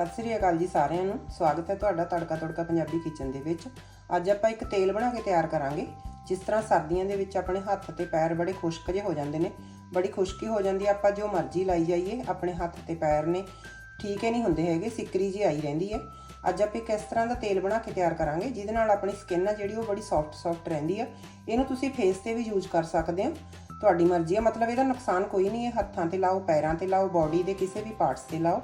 ਸਤਿ ਸ੍ਰੀ ਅਕਾਲ ਜੀ ਸਾਰਿਆਂ ਨੂੰ। ਸਵਾਗਤ ਹੈ ਤੁਹਾਡਾ ਤੜਕਾ ਤੜਕਾ ਪੰਜਾਬੀ ਕਿਚਨ ਦੇ ਵਿੱਚ। ਅੱਜ ਆਪਾਂ ਇੱਕ ਤੇਲ ਬਣਾ ਕੇ ਤਿਆਰ ਕਰਾਂਗੇ, ਜਿਸ ਤਰ੍ਹਾਂ ਸਰਦੀਆਂ ਦੇ ਵਿੱਚ ਆਪਣੇ ਹੱਥ ਤੇ ਪੈਰ ਬੜੇ ਖੁਸ਼ਕ ਜਿਹੇ ਹੋ ਜਾਂਦੇ ਨੇ। ਬੜੀ ਖੁਸ਼ਕੀ ਹੋ ਜਾਂਦੀ ਹੈ, ਆਪਾਂ ਜੋ ਮਰਜ਼ੀ ਲਾਈ ਜਾਈਏ, ਆਪਣੇ ਹੱਥ ਤੇ ਪੈਰ ਨੇ ਠੀਕ ਹੀ ਨਹੀਂ ਹੁੰਦੇ ਹੈਗੇ, ਸਿੱਕਰੀ ਜੀ ਆਈ ਰਹਿੰਦੀ ਹੈ। ਅੱਜ ਆਪਾਂ ਇੱਕ ਇਸ ਤਰ੍ਹਾਂ ਦਾ ਤੇਲ ਬਣਾ ਕੇ ਤਿਆਰ ਕਰਾਂਗੇ, ਜਿਹਦੇ ਨਾਲ ਆਪਣੀ ਸਕਿਨ ਆ ਜਿਹੜੀ ਉਹ ਬੜੀ ਸੌਫਟ ਸੌਫਟ ਰਹਿੰਦੀ ਆ ਇਹਨੂੰ ਤੁਸੀਂ ਫੇਸ ਤੇ ਵੀ ਯੂਜ਼ ਕਰ ਸਕਦੇ ਹੋ। ਤੁਹਾਡੀ ਮਰਜ਼ੀ ਹੈ, ਮਤਲਬ ਇਹਦਾ ਨੁਕਸਾਨ ਕੋਈ ਨਹੀਂ ਹੈ। ਹੱਥਾਂ ਤੇ ਲਾਓ, ਪੈਰਾਂ ਤੇ ਲਾਓ ਬਾਡੀ ਦੇ ਕਿਸੇ ਵੀ ਪਾਰਟਸ ਤੇ ਲਾਓ।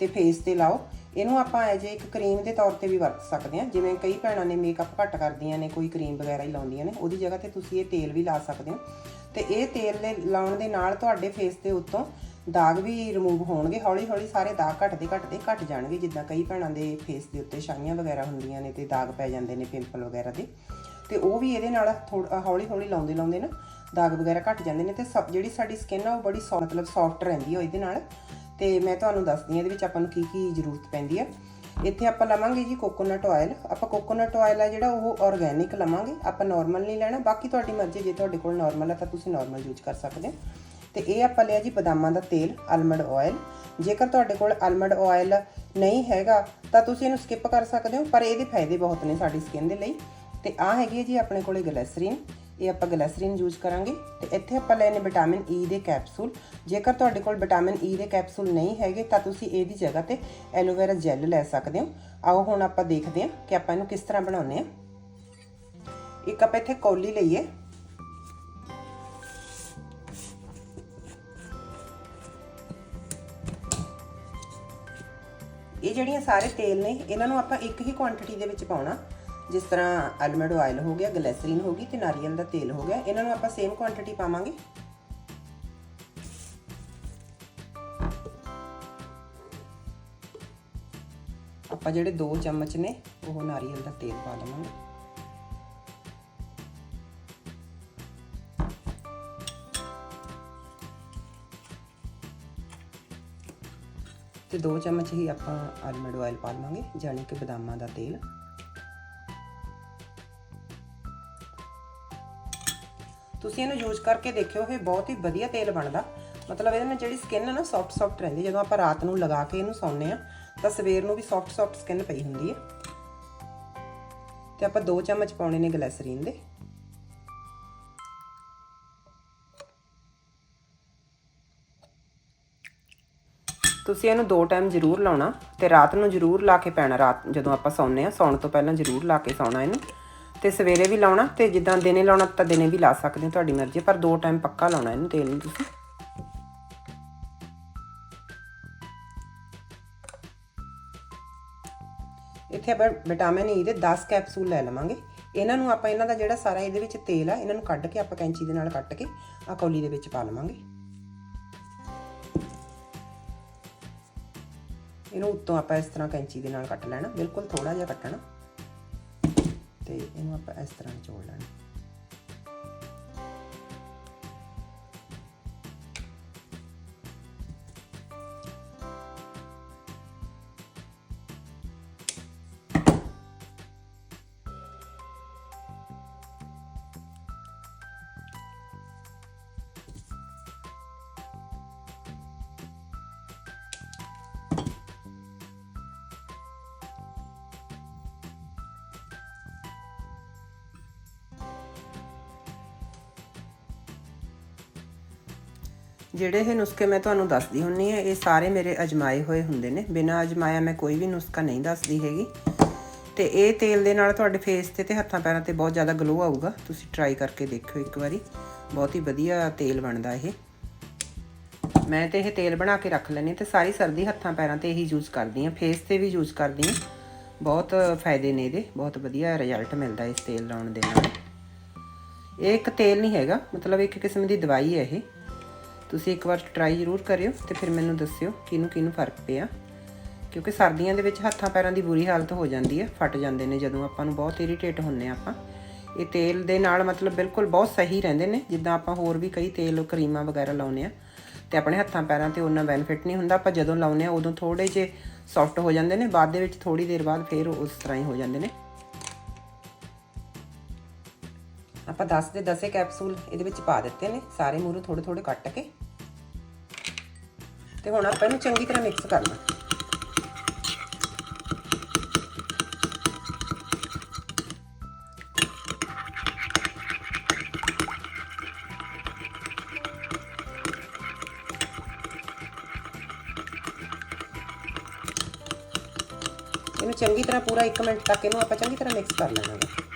ਤੇ ਫੇਸ ਤੇ ਲਾਓ। ਇਹਨੂੰ ਆਪਾਂ ਐਜ ਇੱਕ ਕਰੀਮ ਦੇ ਤੌਰ ਤੇ ਵੀ ਵਰਤ ਸਕਦੇ ਹਾਂ। ਜਿਵੇਂ ਕਈ ਭੈਣਾਂ ਨੇ ਮੇਕਅਪ ਘੱਟ ਕਰਦੀਆਂ ਨੇ, ਕੋਈ ਕਰੀਮ ਵਗੈਰਾ ਹੀ ਲਾਉਂਦੀਆਂ ਨੇ। ਉਹਦੀ ਜਗ੍ਹਾ ਤੇ ਤੁਸੀਂ ਇਹ ਤੇਲ ਵੀ ਲਾ ਸਕਦੇ ਹੋ। ਤੇ ਇਹ ਤੇਲ ਦੇ ਲਾਉਣ ਦੇ ਨਾਲ ਤੁਹਾਡੇ ਫੇਸ ਦੇ ਉੱਤੋਂ ਦਾਗ ਵੀ ਰਿਮੂਵ ਹੋਣਗੇ। ਹੌਲੀ ਹੌਲੀ ਸਾਰੇ ਦਾਗ ਘਟਦੇ ਘਟਦੇ ਘਟ ਜਾਣਗੇ। ਜਿੱਦਾਂ ਕਈ ਭੈਣਾਂ ਦੇ ਫੇਸ ਦੇ ਉੱਤੇ ਛਾਈਆਂ ਵਗੈਰਾ ਹੁੰਦੀਆਂ ਨੇ ਤੇ ਦਾਗ ਪੈ ਜਾਂਦੇ ਨੇ ਪਿੰਪਲ ਵਗੈਰਾ ਦੇ। ਤੇ ਉਹ ਵੀ ਇਹਦੇ ਨਾਲ ਥੋੜਾ ਹੌਲੀ ਹੌਲੀ ਲਾਉਂਦੇ ਲਾਉਂਦੇ ਨਾ ਦਾਗ ਵਗੈਰਾ ਘਟ ਜਾਂਦੇ ਨੇ ਤੇ ਸਭ ਜਿਹੜੀ ਸਾਡੀ ਸਕਿਨ ਆ ਉਹ ਬੜੀ ਸੌ ਮਤਲਬ ਸੌਫਟ ਰਹਿੰਦੀ ਹੈ ਇਹਦੇ ਨਾਲ। ਤੇ ਮੈਂ ਤੁਹਾਨੂੰ ਦੱਸਦੀ ਹਾਂ ਇਹਦੇ ਵਿੱਚ ਆਪਾਂ ਨੂੰ ਕੀ ਕੀ ਜ਼ਰੂਰਤ ਪੈਂਦੀ ਹੈ ਇੱਥੇ ਆਪਾਂ ਲਵਾਂਗੇ ਜੀ ਕੋਕੋਨਟ ਆਇਲ ਆਪਾਂ ਕੋਕੋਨਟ ਆਇਲ ਆ ਜਿਹੜਾ ਉਹ ਆਰਗੇਨਿਕ ਲਵਾਂਗੇ। ਆਪਾਂ ਨਾਰਮਲ ਨਹੀਂ ਲੈਣਾ। ਬਾਕੀ ਤੁਹਾਡੀ ਮਰਜ਼ੀ, ਜੇ ਤੁਹਾਡੇ ਕੋਲ ਨਾਰਮਲ ਆ ਤਾਂ ਤੁਸੀਂ ਨਾਰਮਲ ਯੂਜ਼ ਕਰ ਸਕਦੇ ਹੋ। ਤੇ ਇਹ ਆਪਾਂ ਲਿਆ ਜੀ ਬਦਾਮਾਂ ਦਾ ਤੇਲ ਆਲਮੰਡ ਆਇਲ ਜੇਕਰ ਤੁਹਾਡੇ ਕੋਲ ਆਲਮੰਡ ਆਇਲ ਨਹੀਂ ਹੈਗਾ, ਤਾਂ ਤੁਸੀਂ ਇਹਨੂੰ ਸਕਿਪ ਕਰ ਸਕਦੇ ਹੋ। ਪਰ ਇਹਦੇ ਫਾਇਦੇ ਬਹੁਤ ਨੇ ਸਾਡੀ ਸਕਿਨ ਦੇ ਲਈ। ਤੇ ਆ ਹੈਗੀ ਹੈ ਜੀ ਆਪਣੇ ਕੋਲੇ ਗਲੈਸਰੀਨ। ਇਹ ਆਪਾਂ ਗਲੈਸਰੀਨ ਯੂਜ਼ ਕਰਾਂਗੇ। ਤੇ ਇੱਥੇ ਆਪਾਂ ਲੈਣੇ ਵਿਟਾਮਿਨ ਈ ਦੇ ਕੈਪਸੂਲ। ਜੇਕਰ ਤੁਹਾਡੇ ਕੋਲ ਵਿਟਾਮਿਨ ਈ ਦੇ ਕੈਪਸੂਲ ਨਹੀਂ ਹੈਗੇ, ਤਾਂ ਤੁਸੀਂ ਇਹਦੀ ਜਗ੍ਹਾ ਤੇ ਐਲੋਵੇਰਾ ਜੈਲ ਲੈ ਸਕਦੇ ਹੋ। ਆਓ ਹੁਣ ਆਪਾਂ ਦੇਖਦੇ ਹਾਂ ਕਿ ਆਪਾਂ ਇਹਨੂੰ ਕਿਸ ਤਰ੍ਹਾਂ ਬਣਾਉਂਦੇ ਹਾਂ। ਇੱਕ ਆਪਾਂ ਇੱਥੇ ਕੌਲੀ ਲਈਏ। ਇਹ ਜਿਹੜੀਆਂ ਸਾਰੇ ਤੇਲ ਨੇ, ਇਹਨਾਂ ਨੂੰ ਆਪਾਂ ਇੱਕ ਹੀ ਕੁਆਂਟੀਟੀ ਦੇ ਵਿੱਚ ਪਾਉਣਾ। ਜਿਸ ਤਰ੍ਹਾਂ ਆਲਮੰਡ ਆਇਲ ਹੋ ਗਿਆ, ਗਲੈਸਰੀਨ ਹੋ ਗਈ ਤੇ ਨਾਰੀਅਲ ਦਾ ਤੇਲ ਹੋ ਗਿਆ, ਇਹਨਾਂ ਨੂੰ ਆਪਾਂ ਸੇਮ ਕੁਆਂਟੀਟੀ ਪਾਵਾਂਗੇ। ਆਪਾਂ ਜਿਹੜੇ 2 ਚਮਚ ਨੇ, ਉਹ ਨਾਰੀਅਲ ਦਾ ਤੇਲ ਪਾ ਲਵਾਂਗੇ ਤੇ 2 ਚਮਚ ਹੀ ਆਪਾਂ ਆਲਮੰਡ ਆਇਲ ਪਾ ਲਵਾਂਗੇ ਜਾਨੀ ਕਿ ਬਦਾਮਾਂ ਦਾ ਤੇਲ। ਤੁਸੀਂ ਇਹਨੂੰ ਯੂਜ਼ ਕਰਕੇ ਦੇਖਿਓ, ਇਹ ਬਹੁਤ ਹੀ ਵਧੀਆ ਤੇਲ ਬਣਦਾ। ਮਤਲਬ ਇਹਦੇ ਨਾਲ ਜਿਹੜੀ ਸਕਿਨ ਹੈ ਨਾ ਸੌਫਟ ਸੌਫਟ ਰਹਿੰਦੀ ਜਦੋਂ ਆਪਾਂ ਰਾਤ ਨੂੰ ਲਗਾ ਕੇ ਇਹਨੂੰ ਸੌਂਦੇ ਆ, ਤਾਂ ਸਵੇਰ ਨੂੰ ਵੀ ਸੌਫਟ ਸੌਫਟ ਸਕਿਨ ਪਈ ਹੁੰਦੀ ਹੈ ਤੇ ਆਪਾਂ 2 ਚਮਚ ਪਾਉਣੇ ਨੇ ਗਲੈਸਰੀਨ ਦੇ। ਤੁਸੀਂ ਇਹਨੂੰ ਦੋ ਟਾਈਮ ਜ਼ਰੂਰ ਲਾਉਣਾ ਤੇ ਰਾਤ ਨੂੰ ਜ਼ਰੂਰ ਲਾ ਕੇ ਪੈਣਾ, ਰਾਤ ਜਦੋਂ ਆਪਾਂ ਸੌਂਦੇ ਆ, ਸੌਣ ਤੋਂ ਪਹਿਲਾਂ ਜ਼ਰੂਰ ਲਾ ਕੇ ਸੌਣਾ ਇਹਨੂੰ। ਤੇ ਸਵੇਰੇ ਵੀ ਲਾਉਣਾ ਤੇ ਜਿੱਦਾਂ ਦਿਨੇ ਲਾਉਣਾ ਤਾਂ ਦਿਨੇ ਵੀ ਲਾ ਸਕਦੇ ਹੋ ਤੁਹਾਡੀ ਮਰਜ਼ੀ ਪਰ ਦੋ ਟਾਈਮ ਪੱਕਾ ਲਾਉਣਾ ਇਹਨੂੰ ਤੇਲ ਨੂੰ ਤੁਸੀਂ। ਇੱਥੇ ਆਪਾਂ ਵਿਟਾਮਿਨ ਈ e ਦੇ 10 ਕੈਪਸੂਲ ਲੈ ਲਵਾਂਗੇ। ਇਹਨਾਂ ਨੂੰ ਆਪਾਂ ਇਹਨਾਂ ਦਾ ਜਿਹੜਾ ਸਾਰਾ ਇਹਦੇ ਵਿੱਚ ਤੇਲ ਆ, ਇਹਨਾਂ ਨੂੰ ਕੱਢ ਕੇ ਆਪਾਂ ਕੈਂਚੀ ਦੇ ਨਾਲ ਕੱਟ ਕੇ ਆ ਕੌਲੀ ਦੇ ਵਿੱਚ ਪਾ ਲਵਾਂਗੇ। ਇਹਨੂੰ ਉੱਤੋਂ ਆਪਾਂ ਇਸ ਤਰ੍ਹਾਂ ਕੈਂਚੀ ਦੇ ਨਾਲ ਕੱਟ ਲੈਣਾ, ਬਿਲਕੁਲ ਥੋੜਾ ਜਿਹਾ ਕੱਟਣਾ। ਤੇ ਇਹਨੂੰ ਆਪਾਂ ਇਸ ਤਰ੍ਹਾਂ ਨਿਚੋੜ ਲੈਣਾ। ਜਿਹੜੇ ਇਹ ਨੁਸਖੇ ਮੈਂ ਤੁਹਾਨੂੰ ਦੱਸਦੀ ਹੁੰਨੀ ਹੈ ਇਹ ਸਾਰੇ ਮੇਰੇ ਅਜਮਾਏ ਹੋਏ ਹੁੰਦੇ ਨੇ। ਬਿਨਾਂ ਅਜਮਾਇਆ ਮੈਂ ਕੋਈ ਵੀ ਨੁਸਖਾ ਨਹੀਂ ਦੱਸਦੀ ਹੈਗੀ। ਤੇ ਇਹ ਤੇਲ ਦੇ ਨਾਲ ਤੁਹਾਡੇ ਫੇਸ ਤੇ ਤੇ ਹੱਥਾਂ ਪੈਰਾਂ ਤੇ ਬਹੁਤ ਜ਼ਿਆਦਾ ਗਲੋ ਆਊਗਾ। ਤੁਸੀਂ ਟਰਾਈ ਕਰਕੇ ਦੇਖਿਓ ਇੱਕ ਵਾਰੀ। ਬਹੁਤ ਹੀ ਵਧੀਆ ਤੇਲ ਬਣਦਾ ਇਹ। ਮੈਂ ਤੇ ਇਹ ਤੇਲ ਬਣਾ ਕੇ ਰੱਖ ਲੈਣੀ ਤੇ ਸਾਰੀ ਸਰਦੀ ਹੱਥਾਂ ਪੈਰਾਂ ਤੇ ਇਹੀ ਯੂਜ਼ ਕਰਦੀ ਆ ਫੇਸ ਤੇ ਵੀ ਯੂਜ਼ ਕਰਦੀ ਆ ਬਹੁਤ ਫਾਇਦੇ ਨੇ ਇਹਦੇ। ਬਹੁਤ ਵਧੀਆ ਰਿਜ਼ਲਟ ਮਿਲਦਾ ਇਸ ਤੇਲ ਲਾਉਣ ਦੇ ਨਾਲ। ਇਹ ਇੱਕ ਤੇਲ ਨਹੀਂ ਹੈਗਾ। ਮਤਲਬ ਇੱਕ ਕਿਸਮ ਦੀ ਦਵਾਈ ਹੈ ਇਹ। ਤੁਸੀਂ ਇੱਕ ਵਾਰ ਟਰਾਈ ਜ਼ਰੂਰ ਕਰਿਓ ਤੇ ਫਿਰ ਮੈਨੂੰ ਦੱਸਿਓ ਕਿਹਨੂੰ ਕਿਹਨੂੰ ਫ਼ਰਕ ਪਿਆ। ਕਿਉਂਕਿ ਸਰਦੀਆਂ ਦੇ ਵਿੱਚ ਹੱਥਾਂ ਪੈਰਾਂ ਦੀ ਬੁਰੀ ਹਾਲਤ ਹੋ ਜਾਂਦੀ ਹੈ, ਫਟ ਜਾਂਦੇ ਨੇ ਜਦੋਂ ਆਪਾਂ ਨੂੰ ਬਹੁਤ ਇਰੀਟੇਟ ਹੁੰਨੇ ਆ ਆਪਾਂ। ਇਹ ਤੇਲ ਦੇ ਨਾਲ ਮਤਲਬ ਬਿਲਕੁਲ ਬਹੁਤ ਸਹੀ ਰਹਿੰਦੇ ਨੇ, ਜਿੱਦਾਂ ਆਪਾਂ ਹੋਰ ਵੀ ਕਈ ਤੇਲ ਕਰੀਮਾਂ ਵਗੈਰਾ ਲਾਉਨੇ ਆ ਤੇ ਆਪਣੇ ਹੱਥਾਂ ਪੈਰਾਂ ਤੇ ਉਹਨਾਂ ਬੈਨੀਫਿਟ ਨਹੀਂ ਹੁੰਦਾ, ਆਪਾਂ ਜਦੋਂ ਲਾਉਨੇ ਆ ਉਦੋਂ ਥੋੜੇ ਜਿਹੇ ਸੌਫਟ ਹੋ ਜਾਂਦੇ ਨੇ, ਬਾਅਦ ਦੇ ਵਿੱਚ ਥੋੜੀ ਦੇਰ ਬਾਅਦ ਫਿਰ ਉਸ ਤਰ੍ਹਾਂ ਹੀ ਹੋ ਜਾਂਦੇ ਨੇ। ਆਪਾਂ 10 ਦੇ 10 ਕੈਪਸੂਲ ਇਹਦੇ ਵਿੱਚ ਪਾ ਦਿੱਤੇ ਨੇ, ਸਾਰੇ ਮੂਰੂ ਥੋੜੇ ਥੋੜੇ ਕੱਟ ਕੇ। ਤੇ ਹੁਣ ਆਪਾਂ ਇਹਨੂੰ ਚੰਗੀ ਤਰ੍ਹਾਂ ਮਿਕਸ ਕਰ ਕਰਨਾ। ਇਹਨੂੰ ਚੰਗੀ ਤਰ੍ਹਾਂ ਪੂਰਾ 1 ਮਿੰਟ ਤੱਕ ਇਹਨੂੰ ਆਪਾਂ ਚੰਗੀ ਤਰ੍ਹਾਂ ਮਿਕਸ ਕਰ ਲੈਣਾ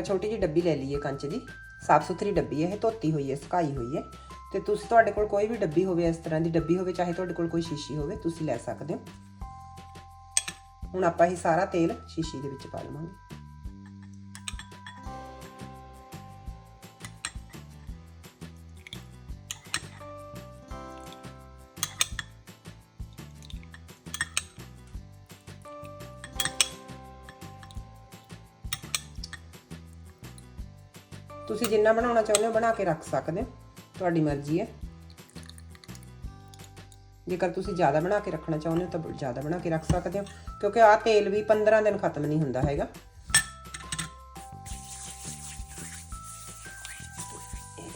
ਆਪਾਂ ਛੋਟੀ ਜਿਹੀ ਡੱਬੀ ਲੈ ਲਈਏ ਕੰਚ ਦੀ। ਸਾਫ਼ ਸੁਥਰੀ ਡੱਬੀ ਹੈ, ਇਹ ਧੋਤੀ ਹੋਈ ਹੈ, ਸੁਕਾਈ ਹੋਈ ਹੈ। ਤੇ ਤੁਸੀਂ ਤੁਹਾਡੇ ਕੋਲ ਕੋਈ ਵੀ ਡੱਬੀ ਹੋਵੇ, ਇਸ ਤਰ੍ਹਾਂ ਦੀ ਡੱਬੀ ਹੋਵੇ, ਚਾਹੇ ਤੁਹਾਡੇ ਕੋਲ ਕੋਈ ਸ਼ੀਸ਼ੀ ਹੋਵੇ, ਤੁਸੀਂ ਲੈ ਸਕਦੇ ਹੋ। ਹੁਣ ਆਪਾਂ ਇਹ ਸਾਰਾ ਤੇਲ ਸ਼ੀਸ਼ੀ ਦੇ ਵਿੱਚ ਪਾ ਲਵਾਂਗੇ। ਤੁਸੀਂ ਜਿੰਨਾ ਬਣਾਉਣਾ ਚਾਹੁੰਦੇ ਹੋ, ਬਣਾ ਕੇ ਰੱਖ ਸਕਦੇ ਹੋ। ਤੁਹਾਡੀ ਮਰਜ਼ੀ ਹੈ। ਜੇਕਰ ਤੁਸੀਂ ਜ਼ਿਆਦਾ ਬਣਾ ਕੇ ਰੱਖਣਾ ਚਾਹੁੰਦੇ ਹੋ, ਤਾਂ ਜ਼ਿਆਦਾ ਬਣਾ ਕੇ ਰੱਖ ਸਕਦੇ ਹੋ। ਕਿਉਂਕਿ ਆਹ ਤੇਲ ਵੀ 15 ਦਿਨ ਖਤਮ ਨਹੀਂ ਹੁੰਦਾ ਹੈਗਾ।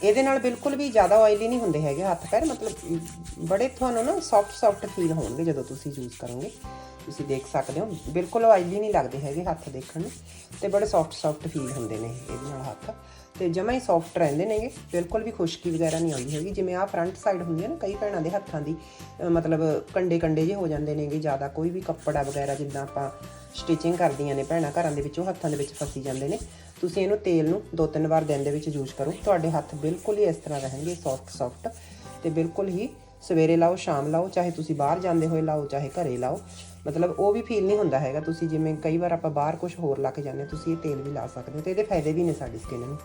ਇਹਦੇ ਨਾਲ ਬਿਲਕੁਲ ਵੀ ਜ਼ਿਆਦਾ ਆਇਲੀ ਨਹੀਂ ਹੁੰਦੇ ਹੈਗੇ ਹੱਥ ਪੈਰ। ਮਤਲਬ ਬੜੇ ਤੁਹਾਨੂੰ ਨਾ ਸੌਫਟ ਸੌਫਟ ਫੀਲ ਹੋਣਗੇ ਜਦੋਂ ਤੁਸੀਂ ਯੂਜ਼ ਕਰੋਗੇ। ਤੁਸੀਂ ਦੇਖ ਸਕਦੇ ਹੋ। ਬਿਲਕੁਲ ਆਇਲੀ ਨਹੀਂ ਲੱਗਦੇ ਹੈਗੇ ਹੱਥ ਦੇਖਣ ਨੂੰ। ਤੇ ਬੜੇ ਸੌਫਟ ਸੌਫਟ ਫੀਲ ਹੁੰਦੇ ਨੇ ਇਹਦੇ ਨਾਲ ਹੱਥ। ਤੇ ਜਮਾ ਹੀ ਸੌਫਟ ਰਹਿੰਦੇ ਨੇਗੇ। ਬਿਲਕੁਲ ਵੀ ਖੁਸ਼ਕੀ ਵਗੈਰਾ ਨਹੀਂ ਆਉਂਦੀ ਹੈਗੀ। ਜਿਵੇਂ ਆਹ ਫਰੰਟ ਸਾਈਡ ਹੁੰਦੀ ਹੈ ਨਾ, ਕਈ ਭੈਣਾਂ ਦੇ ਹੱਥਾਂ ਦੀ ਮਤਲਬ ਕੰਡੇ ਕੰਡੇ ਜੇ ਹੋ ਜਾਂਦੇ ਨੇਗੇ ਜ਼ਿਆਦਾ। ਕੋਈ ਵੀ ਕੱਪੜਾ ਵਗੈਰਾ ਜਿੱਦਾਂ ਆਪਾਂ ਸਟਿਚਿੰਗ ਕਰਦੀਆਂ ਨੇ ਭੈਣਾਂ ਘਰਾਂ ਦੇ ਵਿੱਚ, ਉਹ ਹੱਥਾਂ ਦੇ ਵਿੱਚ ਫਸੀ ਜਾਂਦੇ ਨੇ। ਤੁਸੀਂ ਇਹਨੂੰ ਤੇਲ ਨੂੰ ਦੋ ਤਿੰਨ ਵਾਰ ਦਿਨ ਦੇ ਵਿੱਚ ਯੂਜ਼ ਕਰੋ। ਤੁਹਾਡੇ ਹੱਥ ਬਿਲਕੁਲ ਹੀ ਇਸ ਤਰ੍ਹਾਂ ਰਹਿਣਗੇ ਸੌਫਟ ਸੌਫਟ ਤੇ ਬਿਲਕੁਲ ਹੀ ਸਵੇਰੇ ਲਾਓ, ਸ਼ਾਮ ਲਾਓ, ਚਾਹੇ ਤੁਸੀਂ ਬਾਹਰ ਜਾਂਦੇ ਹੋਏ ਲਾਓ, ਚਾਹੇ ਘਰੇ ਲਾਓ। ਮਤਲਬ ਉਹ ਵੀ ਫੀਲ ਨਹੀਂ ਹੁੰਦਾ ਹੈਗਾ। ਤੁਸੀਂ ਜਿਵੇਂ ਕਈ ਵਾਰ ਆਪਾਂ ਬਾਹਰ ਕੁਝ ਹੋਰ ਲਾ ਕੇ ਜਾਂਦੇ ਤੁਸੀਂ ਇਹ ਤੇਲ ਵੀ ਲਾ ਸਕਦੇ ਹੋ ਤੇ ਇਹਦੇ ਫਾਇਦੇ ਵੀ ਨੇ ਸਾਡੀ ਸਕਿਨ ਨੂੰ।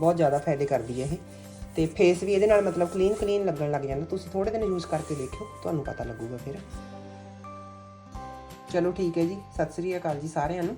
ਬਹੁਤ ਜ਼ਿਆਦਾ ਫਾਇਦੇ ਕਰਦੀ ਹੈ ਇਹ। ਤੇ ਫੇਸ ਵੀ ਇਹਦੇ ਨਾਲ ਮਤਲਬ ਕਲੀਨ ਕਲੀਨ ਲੱਗਣ ਲੱਗ ਜਾਂਦਾ। ਤੁਸੀਂ ਥੋੜੇ ਦਿਨ ਯੂਜ਼ ਕਰਕੇ ਦੇਖਿਓ, ਤੁਹਾਨੂੰ ਪਤਾ ਲੱਗੂਗਾ ਫਿਰ। ਚਲੋ ਠੀਕ ਹੈ ਜੀ। ਸਤਿ ਸ੍ਰੀ ਅਕਾਲ ਜੀ ਸਾਰਿਆਂ ਨੂੰ।